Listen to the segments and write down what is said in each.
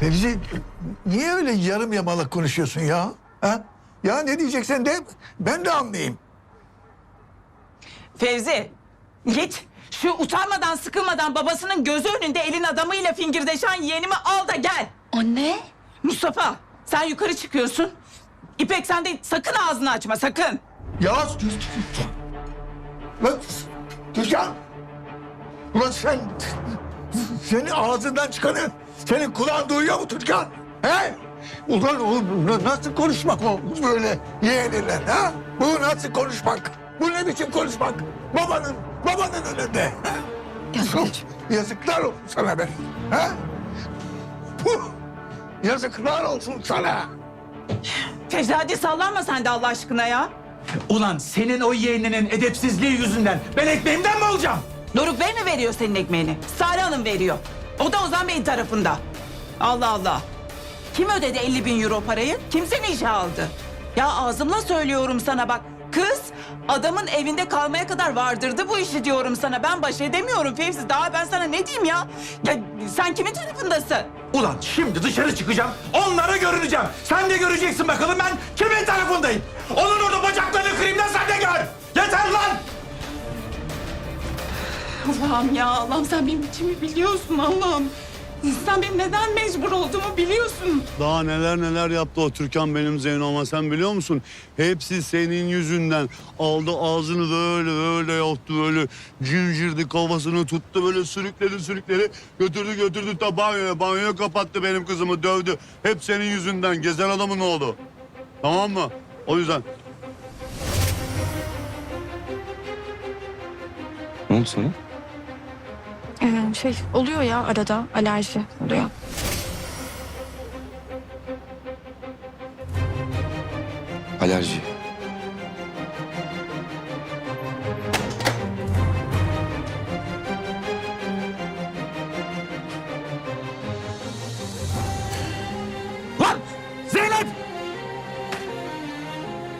Fevzi niye öyle yarım yamalak konuşuyorsun ya? Ha? Ya ne diyeceksen de ben de anlayayım. Fevzi git şu utanmadan sıkılmadan babasının gözü önünde elin adamıyla fingirdeşen yeğenimi al da gel. Anne. Mustafa sen yukarı çıkıyorsun. İpek sen de sakın ağzını açma sakın. Ya Lan Türkan. Ulan sen senin ağzından çıkanı senin kulağın duyuyor mu Türkan? He? Ulan oğlum nasıl konuşmak o böyle yeğenler ha? Bu nasıl konuşmak? Bu ne biçim konuşmak? Babanın, babanın önünde. ha? Yazıklar olsun sana be. Ha? Puh! Yazıklar olsun sana. Fevzi hadi sallanma sen de Allah aşkına ya. Ulan senin o yeğeninin edepsizliği yüzünden ben ekmeğimden mi olacağım? Doruk Bey mi veriyor senin ekmeğini? Sare Hanım veriyor. O da Ozan Bey'in tarafında. Allah Allah. Kim ödedi 50 bin euro parayı? Kim seni işe aldı? Ya ağzımla söylüyorum sana bak. Kız adamın evinde kalmaya kadar vardırdı bu işi diyorum sana. Ben baş edemiyorum Fevzi. Daha ben sana ne diyeyim ya? Ya sen kimin tarafındasın? Ulan şimdi dışarı çıkacağım, onlara görüneceğim. Sen de göreceksin bakalım ben kimin tarafındayım. Onun orada bacaklarını kırayım da sen Allah'ım ya Allah'ım sen benim içimi biliyorsun Allah'ım. Sen benim neden mecbur olduğumu biliyorsun. Daha neler neler yaptı o Türkan benim Zeyno'ma sen biliyor musun? Hepsi senin yüzünden. Aldı ağzını böyle böyle yaptı böyle cincirdi kafasını tuttu böyle sürükledi sürükledi götürdü götürdü ta banyoya banyoya kapattı benim kızımı dövdü. Hep senin yüzünden gezen adamın oğlu. Tamam mı? O yüzden Ne oldu sana? Ee, şey oluyor ya arada alerji oluyor. Alerji. Lan! Zeynep!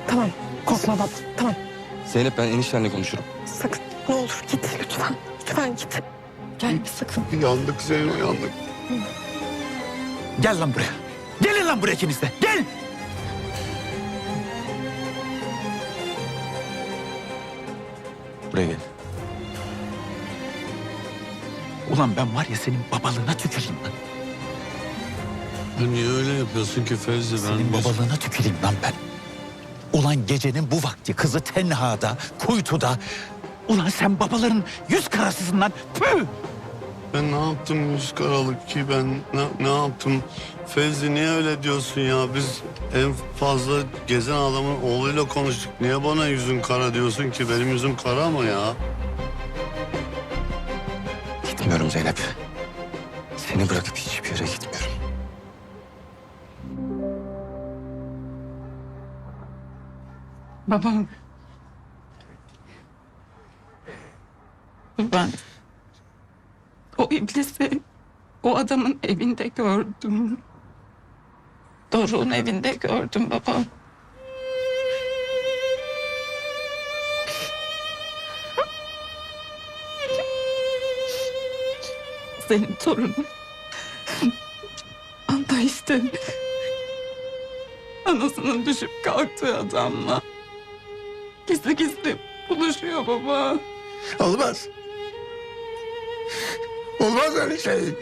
Tamam korkma baba tamam. Zeynep ben eniştenle konuşurum. Sakın ne olur git lütfen. Lütfen git. Gelme sakın. yandık Zeyno yandık. Gel lan buraya. Gelin lan buraya ikiniz de. Gel! Buraya gel. Ulan ben var ya senin babalığına tüküreyim lan. Ya niye öyle yapıyorsun ki Fevzi? Ben Senin babalığına tüküreyim lan ben. Ulan gecenin bu vakti kızı tenhada, kuytuda. Ulan sen babaların yüz karasısın lan. Püh! Ben ne yaptım yüz karalık ki ben ne, ne yaptım? Fevzi niye öyle diyorsun ya? Biz en fazla gezen adamın oğluyla konuştuk. Niye bana yüzün kara diyorsun ki? Benim yüzüm kara mı ya? Gitmiyorum Zeynep. Seni bırakıp hiçbir yere gitmiyorum. Babam. Ben o iblisi o adamın evinde gördüm. Doruk'un evinde gördüm babam. Senin torunun. Anda işte. Anasının düşüp kalktığı adamla. Gizli gizli buluşuyor baba. Olmaz. Olmaz öyle şey.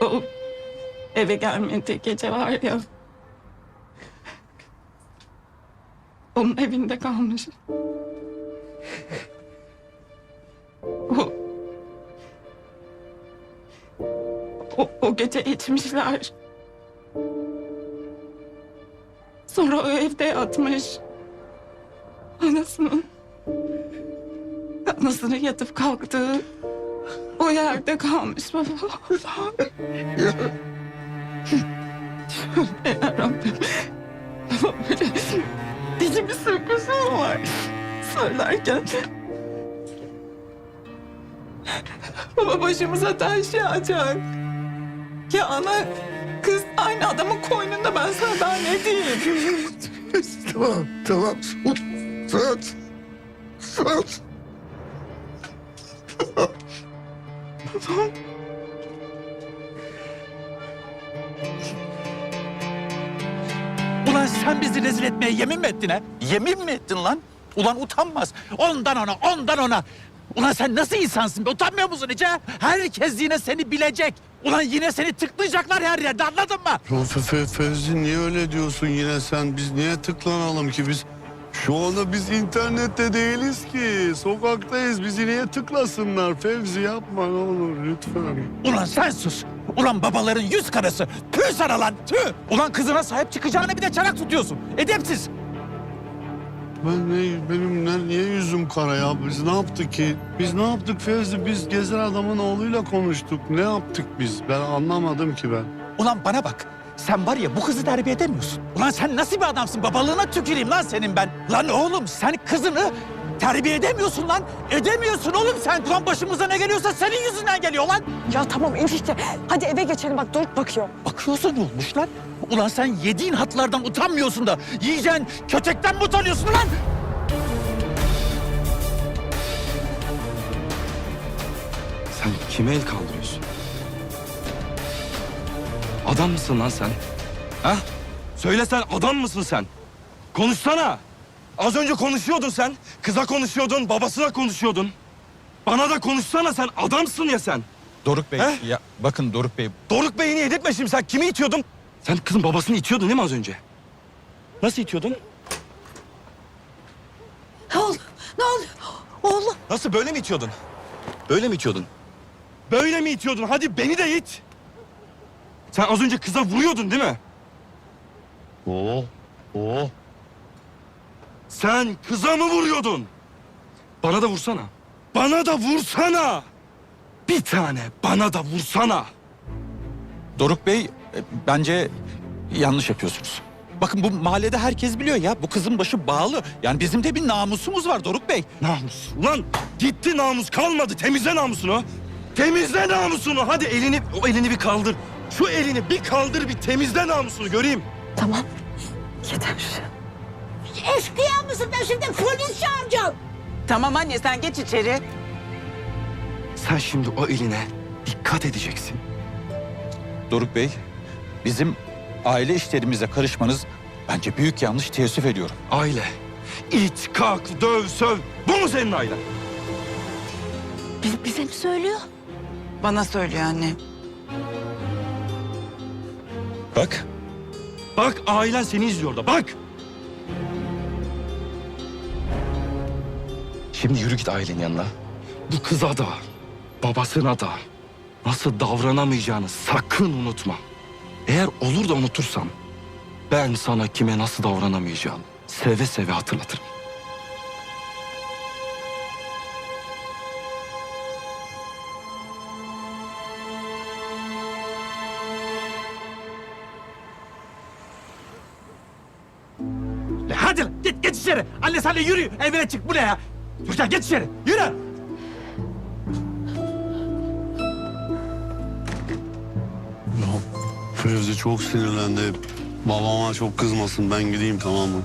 O eve gelmediği gece var ya. Onun evinde kalmış. O, o, o gece içmişler. Sonra o evde yatmış. Anasının anasının yatıp kalktığı o yerde kalmış baba. Ya Rabbim. Baba böyle dili bir sürpriz mi var? Söylerken. Baba başımıza taş yağacak. Ya ana kız aynı adamın koynunda ben sana daha ne diyeyim? tamam, tamam. Sus, sus. Sus. Ulan sen bizi rezil etmeye yemin mi ettin ha? Yemin mi ettin lan? Ulan utanmaz. Ondan ona, ondan ona. Ulan sen nasıl insansın be? Utanmıyor musun hiç ha? Herkes yine seni bilecek. Ulan yine seni tıklayacaklar her yerde anladın mı? Ya Fe- Fe- Fevzi niye öyle diyorsun yine sen? Biz niye tıklanalım ki biz? Şu anda biz internette değiliz ki. Sokaktayız. Bizi niye tıklasınlar? Fevzi yapma ne olur lütfen. Ulan sen sus. Ulan babaların yüz karası. Tüh sana lan tüh. Ulan kızına sahip çıkacağına bir de çanak tutuyorsun. Edepsiz. Ben ne, benim ne, niye yüzüm kara ya? Biz ne yaptık ki? Biz ne yaptık Fevzi? Biz gezer adamın oğluyla konuştuk. Ne yaptık biz? Ben anlamadım ki ben. Ulan bana bak. Sen var ya bu kızı terbiye edemiyorsun. Ulan sen nasıl bir adamsın? Babalığına tüküreyim lan senin ben. Lan oğlum sen kızını terbiye edemiyorsun lan. Edemiyorsun oğlum sen. Ulan başımıza ne geliyorsa senin yüzünden geliyor lan. Ya tamam enişte. Hadi eve geçelim bak Doruk bakıyor. Bakıyorsun ne olmuş lan? Ulan sen yediğin hatlardan utanmıyorsun da yiyeceğin kötekten mi utanıyorsun lan? Sen kime el kaldırıyorsun? Adam mısın lan sen? Ha? Söyle sen adam mısın sen? Konuşsana. Az önce konuşuyordun sen. Kıza konuşuyordun, babasına konuşuyordun. Bana da konuşsana sen. Adamsın ya sen. Doruk Bey, He? ya bakın Doruk Bey. Doruk Bey'ini yedirtme şimdi. Sen kimi itiyordun? Sen kızın babasını itiyordun değil mi az önce? Nasıl itiyordun? Ne oldu? Ne oldu? Oğlum. Nasıl böyle mi itiyordun? Böyle mi itiyordun? Böyle mi itiyordun? Hadi beni de it. Sen az önce kıza vuruyordun değil mi? Oo, oo. Sen kıza mı vuruyordun? Bana da vursana. Bana da vursana. Bir tane bana da vursana. Doruk Bey, e, bence yanlış yapıyorsunuz. Bakın bu mahallede herkes biliyor ya. Bu kızın başı bağlı. Yani bizim de bir namusumuz var Doruk Bey. Namus. Ulan gitti namus kalmadı. Temizle namusunu. Temizle namusunu. Hadi elini, o elini bir kaldır. Şu elini bir kaldır bir temizle namusunu göreyim. Tamam. Yeter. Eşkıya mısın? Ben şimdi polis çağıracağım. Tamam anne sen geç içeri. Sen şimdi o eline dikkat edeceksin. Doruk Bey, bizim aile işlerimize karışmanız bence büyük yanlış teessüf ediyorum. Aile. İt, kalk, döv, söv. Bu mu senin ailen? Biz, bize mi söylüyor? Bana söylüyor anne. Bak. Bak ailen seni izliyor da bak. Şimdi yürü git ailenin yanına. Bu kıza da, babasına da nasıl davranamayacağını sakın unutma. Eğer olur da unutursam ben sana kime nasıl davranamayacağını seve seve hatırlatırım. Git, git içeri. Anne sen de yürü. Evine çık. Bu ne ya? Türkan geç içeri. Yürü. Fevzi çok sinirlendi. Babama çok kızmasın ben gideyim tamam mı?